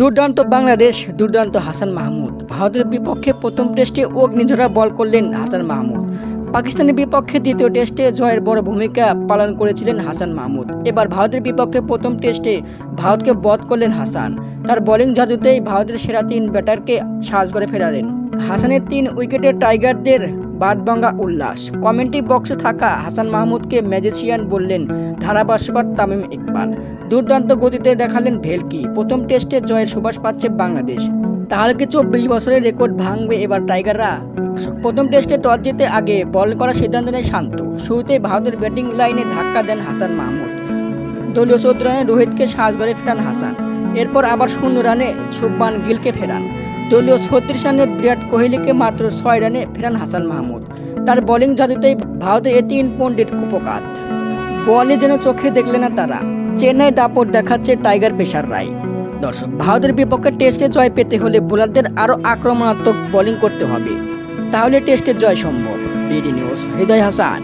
দুর্দান্ত বাংলাদেশ, দুর্দান্ত হাসান মাহমুদ। ভারতের বিপক্ষে প্রথম টেস্টে অগ্নিঝরা বল করলেন হাসান মাহমুদ। পাকিস্তানের বিপক্ষে দ্বিতীয় টেস্টে জয়ের বড় ভূমিকা পালন করেছিলেন হাসান মাহমুদ। এবার ভারতের বিপক্ষে প্রথম টেস্টে ভারতকে বধ করলেন হাসান। তার বোলিং জাদুতেই ভারতের সেরা তিন ব্যাটারকে সাজ করে ফেরালেন। হাসানের তিন উইকেটে টাইগারদের বাদবাঙ্গা উল্লাস। কমেন্ট্রি বক্সে থাকা হাসান মাহমুদকে ম্যাজিশিয়ান বললেন, ধারাভাষ্যকর তামিম ইকবাল, দুর্দান্ত গতিতে দেখালেন ভেলকি। প্রথম টেস্টে জয়ের সুবাস পাচ্ছে বাংলাদেশ। তাহলে কি চব্বিশ বছরের রেকর্ড ভাঙবে এবার টাইগাররা? প্রথম টেস্টে টস জিতে আগে বল করার সিদ্ধান্ত নেয় শান্ত। শুরুতেই ভারতের ব্যাটিং লাইনে ধাক্কা দেন হাসান মাহমুদ। দলীয় চৌদ্দ রানে রোহিতকে সাজগড়ে ফেরান হাসান। এরপর আবার শূন্য রানে শুভমান গিলকে ফেরান। দলীয় ছত্রিশ রানে বিরাট কোহলিকে মাত্র ছয় রানে ফেরান হাসান মাহমুদ। তার বোলিং জাদুতেই ভারতের এ তিন পণ্ডিত কুপকাত। বলে যেন চোখে দেখলে না তারা, চেন্নাই দাপট দেখাচ্ছে টাইগার পেশার রায়। দর্শক, ভারতের বিপক্ষে টেস্টে জয় পেতে হলে বোলারদের আরও আক্রমণাত্মক বোলিং করতে হবে। তাহলে টেস্টে জয় সম্ভব। BD news, Hridoy Hasan.